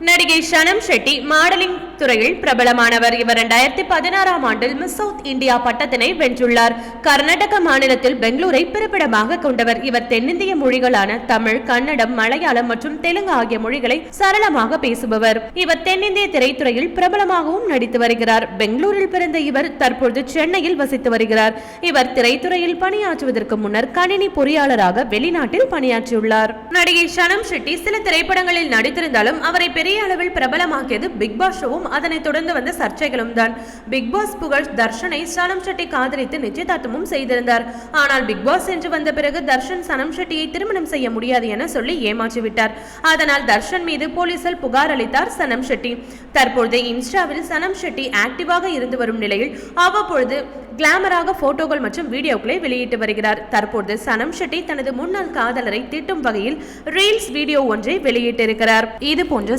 நடிகை ஷனம் ஷெட்டி மாடலிங் துறையில் பிரபலமானவர். இவர் இரண்டாயிரத்தி பதினாறாம் ஆண்டில் மிஸ் சவுத் இந்தியா பட்டத்தினை வென்றுள்ளார். கர்நாடக மாநிலத்தில் பெங்களூரை பிறப்பிடமாக கொண்டவர். இவர் தென்னிந்திய மொழிகளான தமிழ் கன்னடம் மலையாளம் மற்றும் தெலுங்கு ஆகிய மொழிகளை சரளமாக பேசுபவர். இவர் தென்னிந்திய திரைத்துறையில் பிரபலமாகவும் நடித்து வருகிறார். பெங்களூரில் பிறந்த இவர் தற்பொழுது சென்னையில் வசித்து வருகிறார். இவர் திரைத்துறையில் பணியாற்றுவதற்கு முன்னர் கணினி பொறியாளராக வெளிநாட்டில் பணியாற்றியுள்ளார். நடிகை ஷனம் ஷெட்டி சில திரைப்படங்களில் நடித்திருந்தாலும் அவரை பெரிய அளவில் பிரபலமாக்கியது பிக் பாஸ் ஷோவும். அதனைத் தொடர்ந்து வந்த சர்ச்சைகளும் தான். பிக் பாஸ் புகழ் தர்ஷனை சனம் ஷெட்டி காதலித்து நிச்சயதார்த்தமும் செய்திருந்தார். ஆனால் பிக் பாஸ் என்று வந்த பிறகு தர்ஷன் சனம் ஷெட்டியை திருமணம் செய்ய முடியாது என சொல்லி ஏமாற்றிவிட்டார். அதனால் தர்ஷன் மீது போலீசில் புகார் அளித்தார் சனம் ஷெட்டி. தற்பொழுது இன்ஸ்டாவில் சனம் ஷெட்டி ஆக்டிவாக இருந்து வரும் நிலையில் அவ்வப்பொழுது கிளாமராக போட்டோக்கள் மற்றும் வீடியோக்களை வெளியிட்டு வருகிறார். தற்போது சனம் ஷெட்டி தனது முன்னாள் காதலரை திட்டும் வகையில் ரீல்ஸ் வீடியோ ஒன்றை வெளியிட்டிருக்கிறார். இது போன்ற